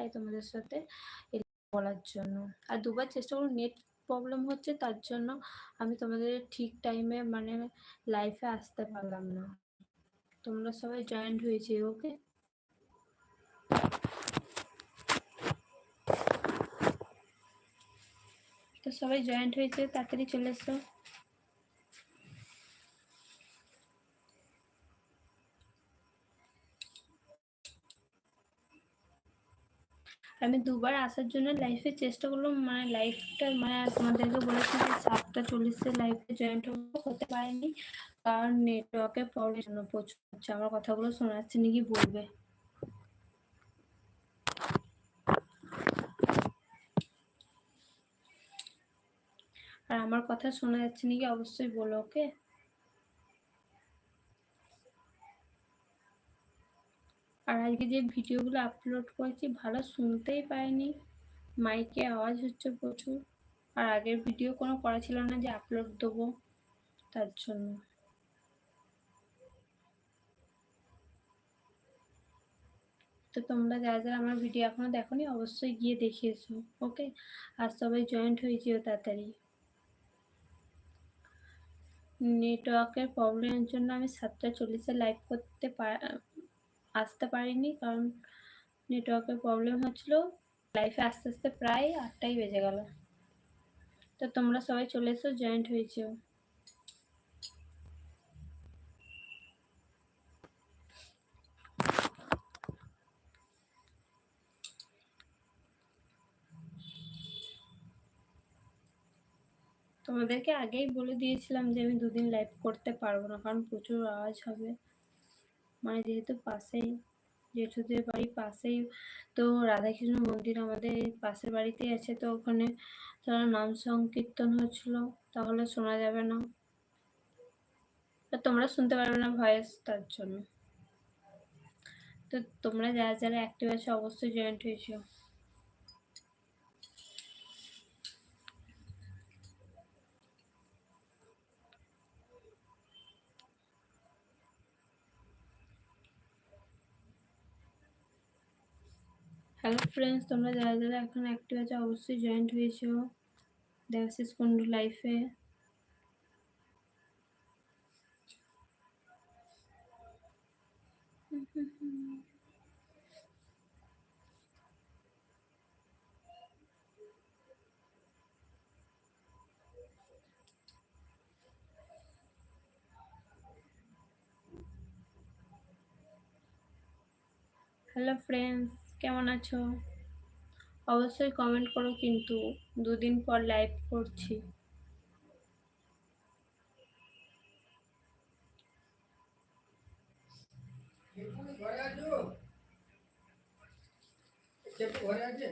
তাই তোমাদের সাথে বলার জন্য। আর দুবার চেষ্টা করো নেট প্রবলেম হচ্ছে তার জন্য আমি তোমাদের ঠিক টাইমে মানে লাইফে আসতে পারলাম না। তোমরা সবাই জয়েন্ট হয়েছে ওকে তো সবাই জয়েন্ট হয়েছে, তাড়াতাড়ি চলে এসো। আমি দুবার আসার জন্য লাইফে চেষ্টা করলাম। মানে লাইফটা মানে তোমাদেরকে বলেছি যে সাতটা চল্লিশে লাইফে জয়েন্ট হতে পারেনি। কারণ নেটওয়ার্কের প্রবলেম জন্য প্রচুর হচ্ছে। আমার কথাগুলো শোনা যাচ্ছে নাকি বলবে? আর আমার কথা শোনা যাচ্ছে নাকি? অবশ্যই বলো ওকে আর আজকে যে ভিডিওগুলো আপলোড করেছি, ভালো শুনতেই পাইনি। মাইকে আওয়াজ হচ্ছে প্রচুর। আর আগের ভিডিও কোনো করা ছিল না যে আপলোড দেবো, তার জন্য। তো তোমরা যারা যারা আমার ভিডিও এখনও দেখোনি, অবশ্যই গিয়ে দেখে এসো, ওকে? আর সবাই জয়েন্ট হয়ে যেও তাড়াতাড়ি। নেটওয়ার্কের প্রবলেমের জন্য আমি সাতটা চল্লিশে লাইভ করতে আসতে পারিনি কারণ নেটওয়ার্কের প্রবলেম হচ্ছিল। লাইফে আস্তে আস্তে প্রায় আটটাই বেজে গেল। তো তোমরা সবাই চলে এসো জয়েন্ট হয়েছে। তোমাদেরকে আগেই বলে দিয়েছিলাম যে আমি দুদিন লাইভ করতে পারব না, কারণ প্রচুর আওয়াজ হবে। মানে যেহেতু পাশেই, জেঠুদের বাড়ি পাশেই, তো রাধাকৃষ্ণ মন্দির আমাদের পাশের বাড়িতেই আছে, তো ওখানে তারা নাম সংকীর্তন হচ্ছিল, তাহলে শোনা যাবে না। তোমরা শুনতে পারবে না ভয়েস তার জন্য। তো তোমরা যারা যারা অ্যাক্টিভ আছো, অবশ্যই জয়েন্ট হয়েছো। হ্যালো ফ্রেন্ডস তোমরা যারা যারা এখন অ্যাক্টিভ আছে অবশ্যই জয়েন্ট হয়েছো দেবাশিস কুন্ডু লাইফে হ্যালো ফ্রেন্ডস কেমন আছো? অবশ্যই কমেন্ট করো কিন্তু দুদিন পর লাইভ করছি। ঘরে আছে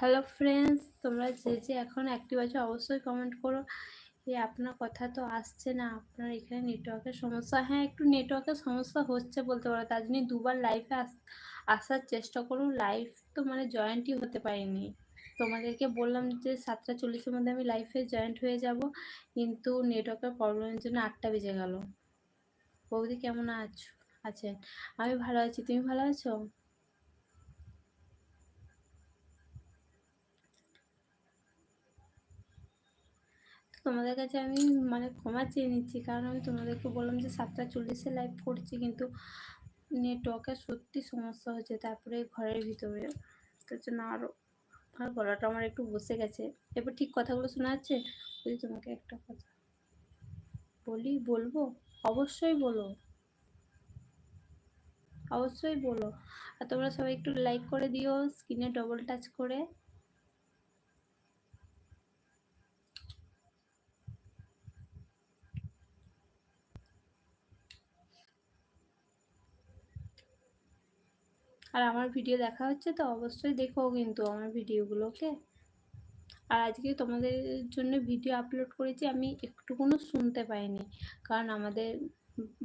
হ্যালো ফ্রেন্ডস তোমরা যে যে এখন অ্যাক্টিভ আছো অবশ্যই কমেন্ট করো। যে আপনার কথা তো আসছে না, আপনার এখানে নেটওয়ার্কের সমস্যা। হ্যাঁ একটু নেটওয়ার্কের সমস্যা হচ্ছে বলতে পারো, তার জন্য দুবার লাইভে আসার চেষ্টা করুন লাইভ তো মানে জয়েন্টই হতে পারিনি। তোমাদেরকে বললাম যে সাতটা চল্লিশের মধ্যে আমি লাইফে জয়েন্ট হয়ে যাব, কিন্তু নেটওয়ার্কের প্রবলেমের জন্য আটটা বেজে গেল। বৌদি কেমন আছো আছেন? আমি ভালো আছি, তুমি ভালো আছো? তোমাদের কাছে আমি মানে ক্ষমা চেয়ে নিচ্ছি। কারণ আমি তোমাদেরকে বললাম যে সাতটা চল্লিশে লাইভ করছি, কিন্তু নেটওয়ার্কের সত্যি সমস্যা হচ্ছে তারপরে ঘরের ভিতরে। তার জন্য আরও আর গলাটা আমার একটু বসে গেছে। এবার ঠিক কথাগুলো শোনা যাচ্ছে? বলি তোমাকে একটা কথা। বলি, বলব? অবশ্যই বলো। অবশ্যই বলো। আর তোমরা সবাই একটু লাইক করে দিও স্ক্রিনে ডবল টাচ করে। আর আমার ভিডিও দেখা হচ্ছে তো অবশ্যই দেখো কিন্তু আমার ভিডিওগুলোকে। আর আজকে তোমাদের জন্য ভিডিও আপলোড করেছি, আমি একটুকুনো শুনতে পাইনি। কারণ আমাদের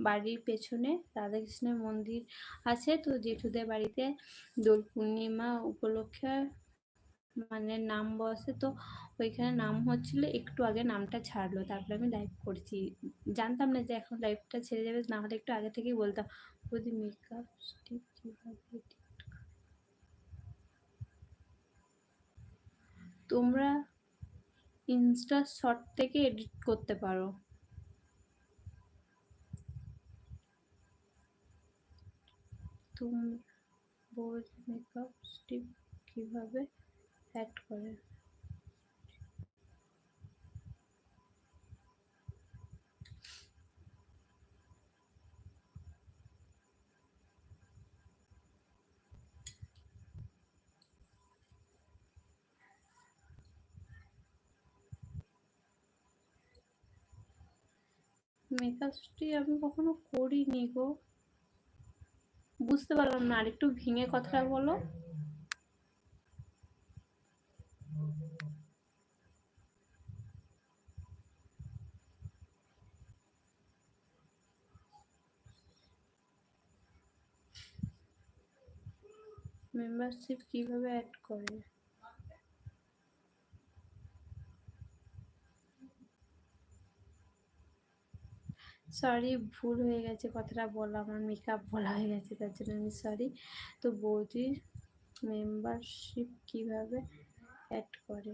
বাড়ির পেছনে রাধাকৃষ্ণের মন্দির আছে তো জেঠুদের বাড়িতে দোল পূর্ণিমা উপলক্ষে মানে নাম বসে তো ওইখানে নাম হচ্ছিল, একটু আগে নামটা ছাড়লো, তারপরে আমি লাইভ করছি। জানতাম না যে এখন লাইভটা ছেড়ে যাবে, না হলে একটু আগে থেকেই বলতাম। যদি মেকআপ তোমরা ইনস্টা শর্ট থেকে এডিট করতে পারো। তুমি মেকআপ স্টিপ কীভাবে অ্যাড করে? মেকআপটি আমি কখনো করিনি গো। বুঝতে পারলাম না, আরেকটু ভেঙে কথাটা বলো। মেম্বারশিপ কীভাবে অ্যাড করে? সরি ভুল হয়ে গেছে কথাটা বলা, আমার মেকআপ বলা হয়ে গেছে, তার জন্য আমি সরি তো বৌদির মেম্বারশিপ কীভাবে অ্যাড করে?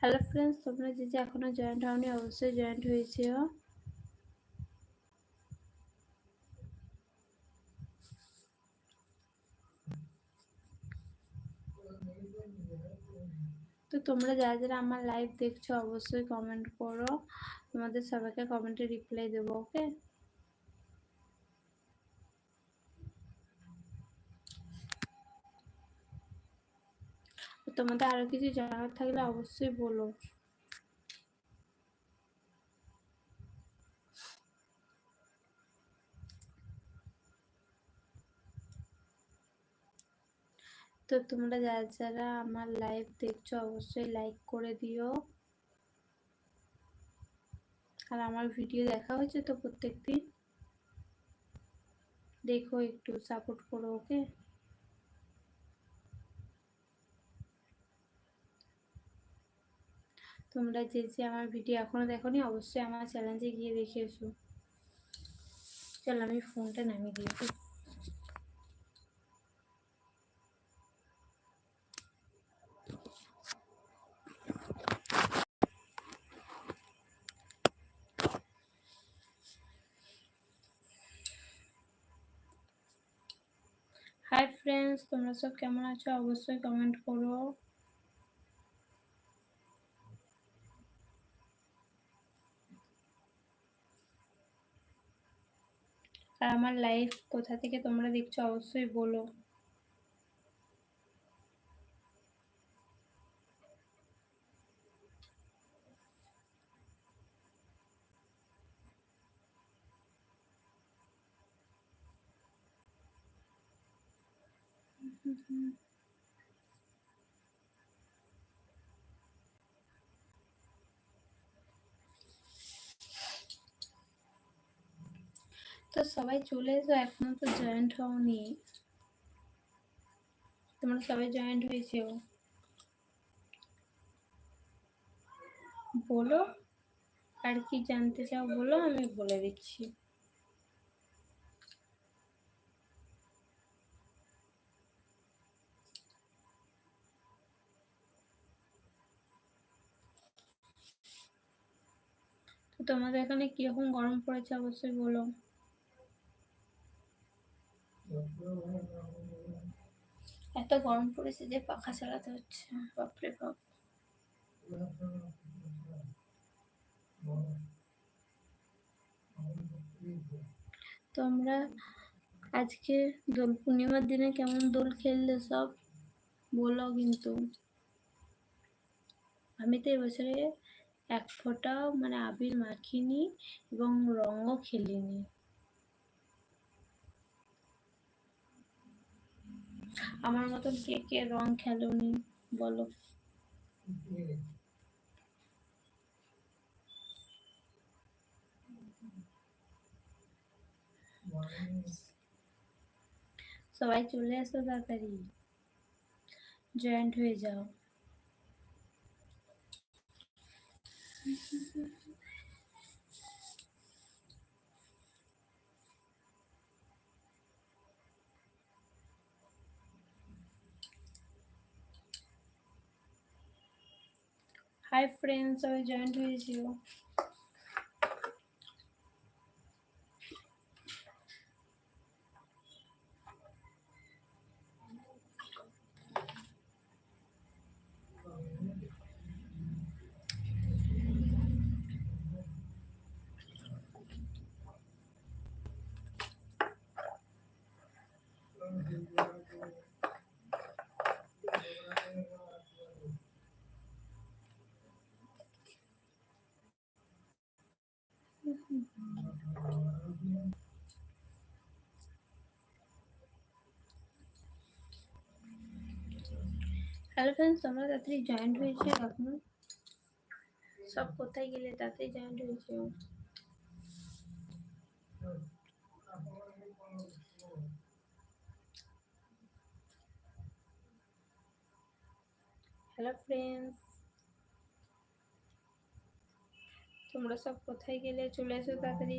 হ্যালো ফ্রেন্ডস তোমরা যে যে এখনও জয়েন্ট হওনি, অবশ্যই জয়েন্ট হয়েছে তো তোমরা যারা যারা আমার লাইভ দেখছ, অবশ্যই কমেন্ট করো। তোমাদের সবাইকে কমেন্টে রিপ্লাই দেবো ওকে তোমাদের আরও কিছু জানার থাকলে অবশ্যই বলো। তো তোমরা যারা যারা আমার লাইভ দেখছ, অবশ্যই লাইক করে দিও। আর আমার ভিডিও দেখা হয়েছে তো প্রত্যেক দিন দেখো, একটু সাপোর্ট করো ওকে তোমরা যে যে আমার ভিডিও এখনও দেখোনি, অবশ্যই আমার চ্যানেলে গিয়ে দেখে এসো। চল, আমি ফোনটা নামিয়ে দিয়েছি হাই ফ্রেন্ডস তোমরা সব কেমন আছো? অবশ্যই কমেন্ট করো। আর আমার লাইফ কোথা থেকে তোমরা দেখছ? অবশ্যই বলো। তো সবাই চলে এসো, এখনও তো জয়েন্ট হওনি। তোমরা সবাই জয়েন্ট হয়েছে? বলো, আর কি জানতে চাও বলো, আমি বলে দিচ্ছি। তোমাদের এখানে কীরকম গরম পড়েছে অবশ্যই বলো। এত গরম পড়েছে যে পাখা চালাতে হচ্ছে, বাপরে বাপ। তোমরা আজকে দোল পূর্ণিমার দিনে কেমন দোল খেললে সব বলো কিন্তু। আমি তো এবছরে এক ফোঁটা মানে আবির মাখিনি এবং রঙও খেলিনি। আমার মতন কে কে রং খেলোনি বলো? সবাই চলে আসো তাড়াতাড়ি। জয়েন্ট হয়ে যাও। হাই ফ্রেন্ডস সবাই জয়েন্ট হয়েছিল হ্যালো ফ্রেন্ডস তোমরা তাড়াতাড়ি জয়েন্ট হয়েছে এখনও সব কোথায় গেলে তাড়াতাড়ি জয়েন্ট হয়েছে হ্যালো ফ্রেন্ডস তোমরা সব কোথায় গেলে চলে এসো তাড়াতাড়ি।